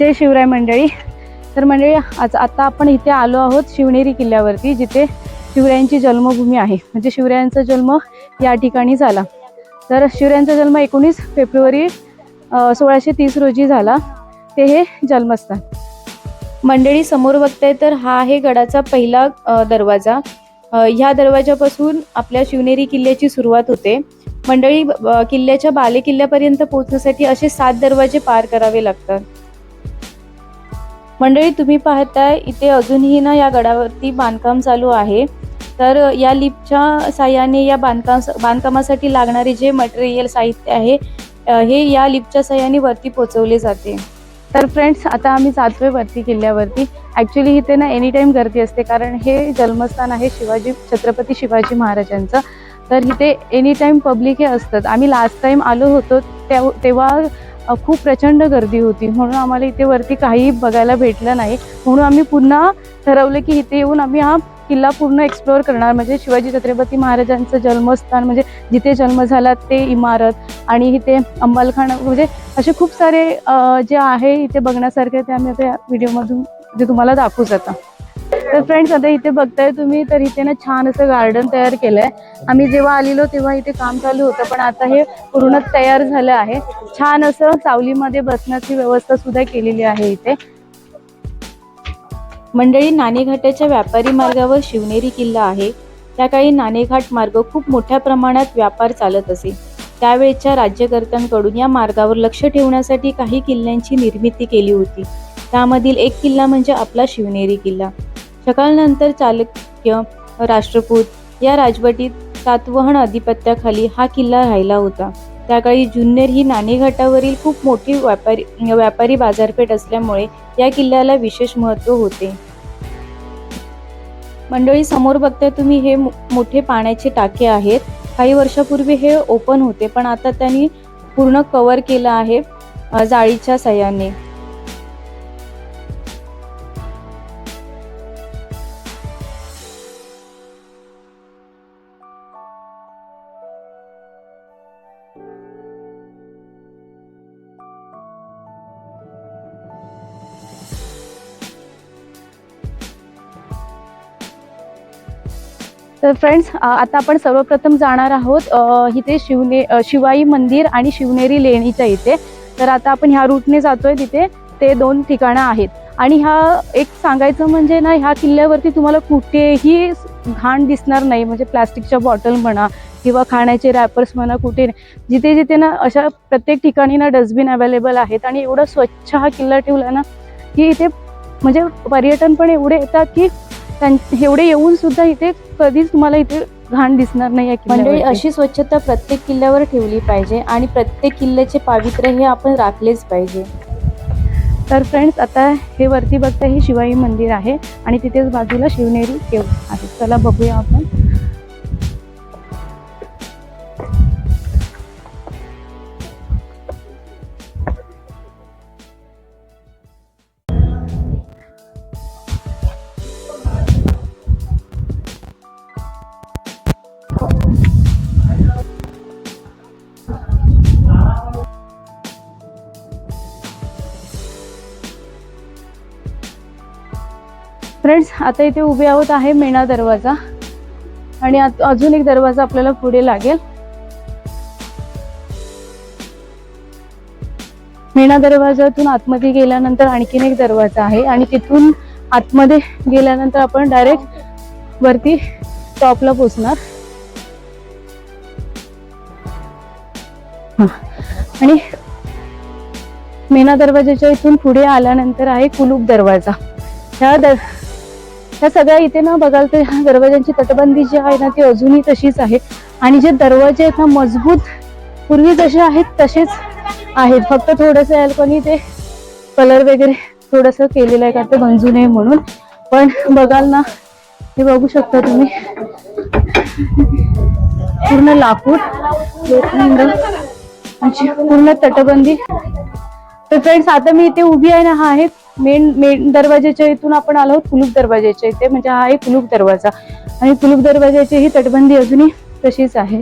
जय शिवराय मंडळी. तर मंडळी आज आता आपण इथे आलो आहोत शिवनेरी किल्ल्यावरती जिथे शिवरायांची जन्मभूमी आहे. म्हणजे शिवरायांचा जन्म या ठिकाणी झाला. तर शिवरायांचा जन्म एकोणीस फेब्रुवारी सोळाशे तीस रोजी झाला. ते हे जन्मस्थान. मंडळी समोर बघताय तर हा आहे गडाचा पहिला दरवाजा. ह्या दरवाजापासून आपल्या शिवनेरी किल्ल्याची सुरुवात होते. मंडळी किल्ल्याच्या बाले किल्ल्यापर्यंत पोहोचण्यासाठी असे सात दरवाजे पार करावे लागतात. मंडळी तुम्ही पाहताय इथे अजूनही ना या गडावरती बांधकाम चालू आहे. तर या लिपच्या साह्याने या बांधकाम बांधकामासाठी लागणारे जे मटेरियल साहित्य आहे हे या लिपच्या साह्याने वरती पोचवले जाते. तर फ्रेंड्स आता आम्ही जातोय वरती किल्ल्यावरती. ॲक्च्युली इथे ना एनी टाईम गर्दी असते कारण हे जन्मस्थान आहे शिवाजी छत्रपती शिवाजी महाराजांचं. तर इथे एनी टाईम पब्लिक हे असतात. आम्ही लास्ट टाईम आलो होतो तेव्हा खूप प्रचंड गर्दी होती. म्हणून आम्हाला इथे वरती काही बघायला भेटलं नाही. म्हणून आम्ही पुन्हा ठरवलं की इथे येऊन आम्ही हा किल्ला पूर्ण एक्सप्लोअर करणार. म्हणजे शिवाजी छत्रपती महाराजांचं जन्मस्थान म्हणजे जिथे जन्म झाला ते इमारत आणि इथे अंबालखान म्हणजे असे खूप सारे जे आहे इथे बघण्यासारखे ते आम्ही आता व्हिडिओमधून जे तुम्हाला दाखवू जाता तर फ्रेंड्स आता इथे बघताय तुम्ही तर इथे ना छान असं गार्डन तयार केलंय. आम्ही जेव्हा आलेलो तेव्हा इथे काम चालू होतं पण आता हे पूर्ण तयार झालं आहे. छान असं सावलीमध्ये बसण्याची व्यवस्था सुद्धा केलेली आहे इथे. मंडळी नाणेघाटाच्या व्यापारी मार्गावर शिवनेरी किल्ला आहे. त्या काळी नाणेघाट मार्ग खूप मोठ्या प्रमाणात व्यापार चालत असे. त्यावेळच्या राज्यकर्त्यांकडून या मार्गावर लक्ष ठेवण्यासाठी काही किल्ल्यांची निर्मिती केली होती. त्यामधील एक किल्ला म्हणजे आपला शिवनेरी किल्ला. शकालनंतर चालुक्य राष्ट्रपूत या राजवटीत सातवहन अधिपत्याखाली हा किल्ला राहिला होता. त्याकाळी जुन्नर ही नाणेघाटावरील खूप मोठी व्यापारी व्यापारी बाजारपेठ असल्यामुळे या किल्ल्याला विशेष महत्त्व होते. मंडळी समोर बघताय तुम्ही हे मो- मोठे पाण्याचे टाके आहेत. काही वर्षापूर्वी हे ओपन होते पण आता त्यांनी पूर्ण कवर केलं आहे जाळीच्या सहाय्याने. तर फ्रेंड्स आता आपण सर्वप्रथम जाणार आहोत इथे शिवने शिवाई मंदिर आणि शिवनेरी लेणीच्या इथे. तर आता आपण ह्या रूटने जातोय तिथे ते दोन ठिकाणं आहेत. आणि ह्या एक सांगायचं म्हणजे ना ह्या किल्ल्यावरती तुम्हाला कुठेही घाण दिसणार नाही. म्हणजे प्लास्टिकच्या बॉटल म्हणा किंवा खाण्याचे रॅपर्स म्हणा कुठे नाही. जिथे जिथे ना अशा प्रत्येक ठिकाणी ना डस्टबिन अवेलेबल आहेत. आणि एवढा स्वच्छ हा किल्ला ठेवला ना की इथे म्हणजे पर्यटन पण एवढे येतात की एवढे येऊन सुद्धा इथे कधीच तुम्हाला इथे घाण दिसणार नाही मंडळी. अशी स्वच्छता प्रत्येक किल्ल्यावर ठेवली पाहिजे आणि प्रत्येक किल्ल्याचे पावित्र्य हे आपण राखलेच पाहिजे. तर फ्रेंड्स आता हे वरती बघता हे शिवाई मंदिर आहे आणि तिथेच बाजूला शिवनेरी केव आहे. चला बघूया आपण. फ्रेंड्स आता इथे उभे आहोत आहे मेणा दरवाजा. आणि अजून एक दरवाजा आपल्याला पुढे लागेल. मेणा दरवाजातून आतमध्ये गेल्यानंतर आणखीन एक दरवाजा आहे. आणि तिथून आतमध्ये गेल्यानंतर आपण डायरेक्ट वरती टॉपला पोचणार. आणि मेणा दरवाजाच्या इथून पुढे आल्यानंतर आहे कुलूप दरवाजा. ह्या दर ह्या सगळ्या इथे ना बघाल तर ह्या दरवाज्यांची तटबंदी जी आहे ना ती अजूनही तशीच आहे. आणि जे दरवाजे आहेत ना मजबूत पूर्वी जसे आहेत तसेच आहेत. फक्त थोडंसं अल्कोनी ते कलर वगैरे थोडंसं केलेलं आहे का ते गंजू नये म्हणून. पण बघाल ना हे बघू शकता तुम्ही. पूर्ण लाकूड लोखंड पूर्ण तटबंदी. तर फ्रेंड्स आता मी इथे उभी आहे ना हा आहे मेन मेन दरवाजाच्या इथून आपण आलो आहोत कुलूप दरवाजाच्या इथे. म्हणजे हा आहे कुलूप दरवाजा. आणि कुलूप दरवाजाची ही तटबंदी अजूनही तशीच आहे.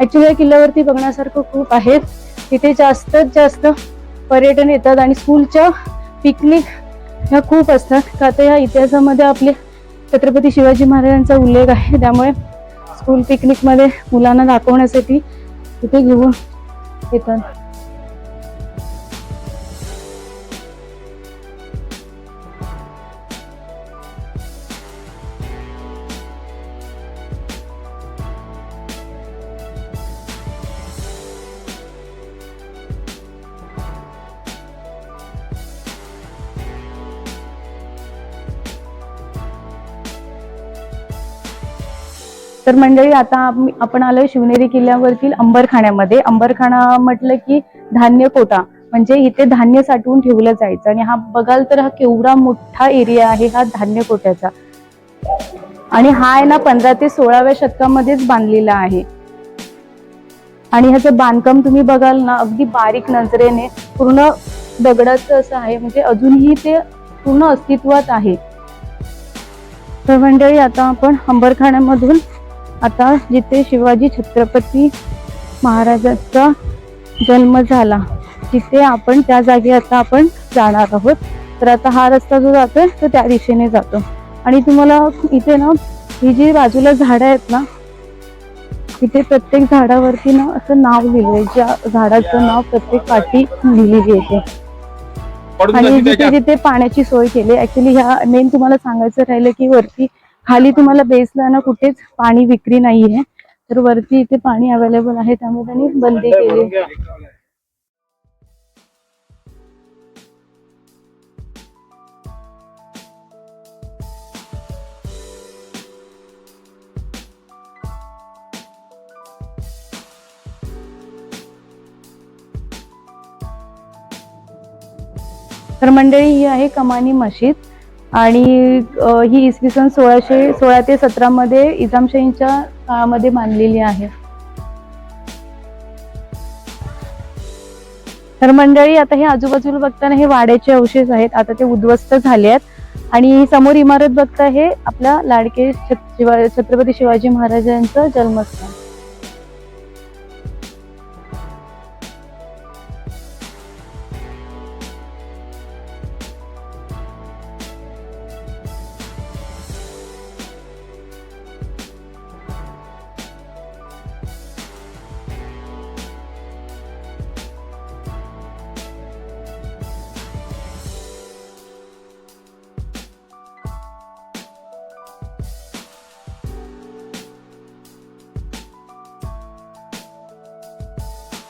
ऍक्च्युली या किल्ल्यावरती बघण्यासारखं खूप आहे. तिथे जास्तीत जास्त पर्यटन येतात आणि स्कूलच्या पिकनिक ह्या खूप असतात. का तर ह्या इतिहासामध्ये आपले छत्रपती शिवाजी महाराजांचा उल्लेख आहे. त्यामुळे स्कूल पिकनिकमध्ये मुलांना दाखवण्यासाठी तिथे घेऊन येतात. तर मंडळी आता आपण आलोय शिवनेरी किल्ल्यावरतील अंबरखाण्यामध्ये. अंबरखाना म्हटलं की धान्य कोटा. म्हणजे इथे धान्य साठवून ठेवलं जायचं. आणि हा बघाल तर हा केवढा मोठा एरिया आहे हा धान्य कोट्याचा. आणि हा आहे ना पंधरा ते सोळाव्या शतकामध्येच बांधलेला आहे. आणि ह्याचं बांधकाम तुम्ही बघाल ना अगदी बारीक नजरेने पूर्ण दगडाचं असं आहे. म्हणजे अजूनही ते पूर्ण अस्तित्वात आहे. तर मंडळी आता आपण अंबरखाण्यामधून आता जिथे शिवाजी छत्रपती महाराजांचा जन्म झाला तिथे आपण त्या जागी आता आपण जाणार आहोत. तर आता हा रस्ता जो जातोय तो त्या दिशेने जातो. आणि तुम्हाला इथे ना ही जी बाजूला झाडं आहेत ना तिथे प्रत्येक झाडावरती ना असं नाव लिहिलंय ज्या झाडाचं नाव प्रत्येक पाठी लिहिलेली येते आणि जिथे. जिथे पाण्याची सोय केली ऍक्च्युली ह्या मेन तुम्हाला सांगायचं राहिलं की वरती खाली तुम्हाला बेसला ना कुठेच पाणी विक्री नाहीये. तर वरती इथे पाणी अवेलेबल आहे. त्यामुळे त्यांनी बंदी केली. तर मंडळी ही आहे कमानी मशीद. आणि ही इसवी सन सोळाशे सोळा ते सतरा मध्ये इजामशाहीच्या काळामध्ये मानलेली आहे. तर मंडळी आता हे आजूबाजूला बघताना हे वाड्याचे अवशेष आहेत. आता ते उद्ध्वस्त झाले आहेत. आणि समोर इमारत बघता हे आपल्या लाडके शिवा- छत्रपती शिवाजी महाराजांचं जन्मस्थान.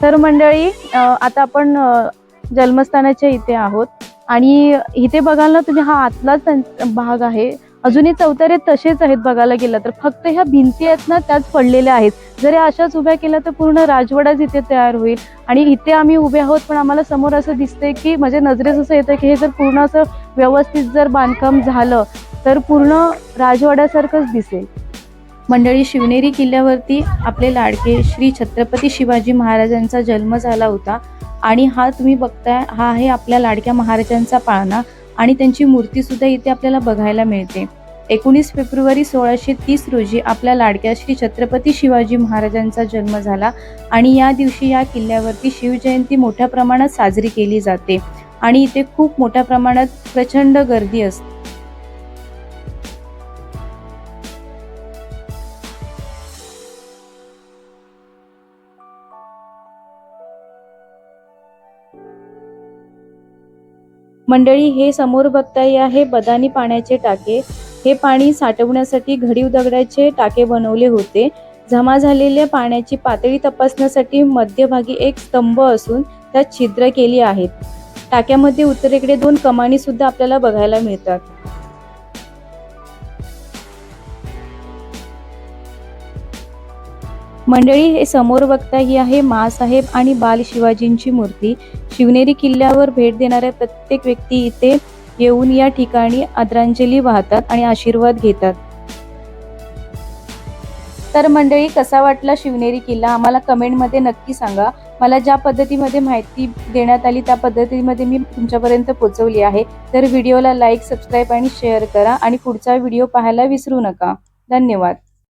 तर मंडळी आता आपण जन्मस्थानाच्या इथे आहोत. आणि इथे बघाल ना तुम्ही हा आतलाच त्यां- भाग आहे. अजूनही चौतारे तसेच आहेत बघायला गेलं तर. फक्त ह्या भिंती आहेत ना त्याच पडलेल्या आहेत. जर या अशाच उभ्या केल्या तर पूर्ण राजवाडाच इथे तयार होईल. आणि इथे आम्ही उभे आहोत पण आम्हाला समोर असं दिसतंय की म्हणजे नजरेस असं येतं की हे जर पूर्ण असं व्यवस्थित जर बांधकाम झालं तर पूर्ण राजवाड्यासारखंच दिसेल. मंडळी शिवनेरी किल्ल्यावरती आपले लाडके श्री छत्रपती शिवाजी महाराजांचा जन्म झाला होता आणि हा तुम्ही बघताय हा आहे आपल्या लाडक्या महाराजांचा पाळणा आणि त्यांची मूर्ती सुद्धा इथे आपल्याला बघायला मिळते. एकोणीस फेब्रुवारी सोळाशे तीस रोजी आपल्या लाडक्या श्री छत्रपती शिवाजी महाराजांचा जन्म झाला आणि या दिवशी या किल्ल्यावरती शिवजयंती मोठ्या प्रमाणात साजरी केली जाते आणि इथे खूप मोठ्या प्रमाणात प्रचंड गर्दी असते. मंडळी हे समोर बघताय आहे बदानी पाण्याचे टाके. हे पाणी साठवण्यासाठी घडीव दगडाचे टाके बनवले होते. जमा झालेल्या पाण्याची पातळी तपासण्यासाठी मध्यभागी एक स्तंभ असून त्यात छिद्र केली आहेत. टाक्यामध्ये उत्तरेकडे दोन कमानी सुद्धा आपल्याला बघायला मिळतात. मंडळी हे समोर बघता ही आहे मासाहेब आणि बाल शिवाजींची मूर्ती. शिवनेरी किल्ल्यावर भेट देणाऱ्या प्रत्येक व्यक्ती इथे येऊन या ठिकाणी आदरांजली वाहतात आणि आशीर्वाद घेतात. तर मंडळी कसा वाटला शिवनेरी किल्ला? आम्हाला कमेंटमध्ये नक्की सांगा. मला ज्या पद्धतीमध्ये माहिती देण्यात आली त्या पद्धतीमध्ये मी तुमच्यापर्यंत पोहोचवली आहे. तर व्हिडिओला लाईक सबस्क्राईब आणि शेअर करा आणि पुढचा व्हिडिओ पाहायला विसरू नका. धन्यवाद.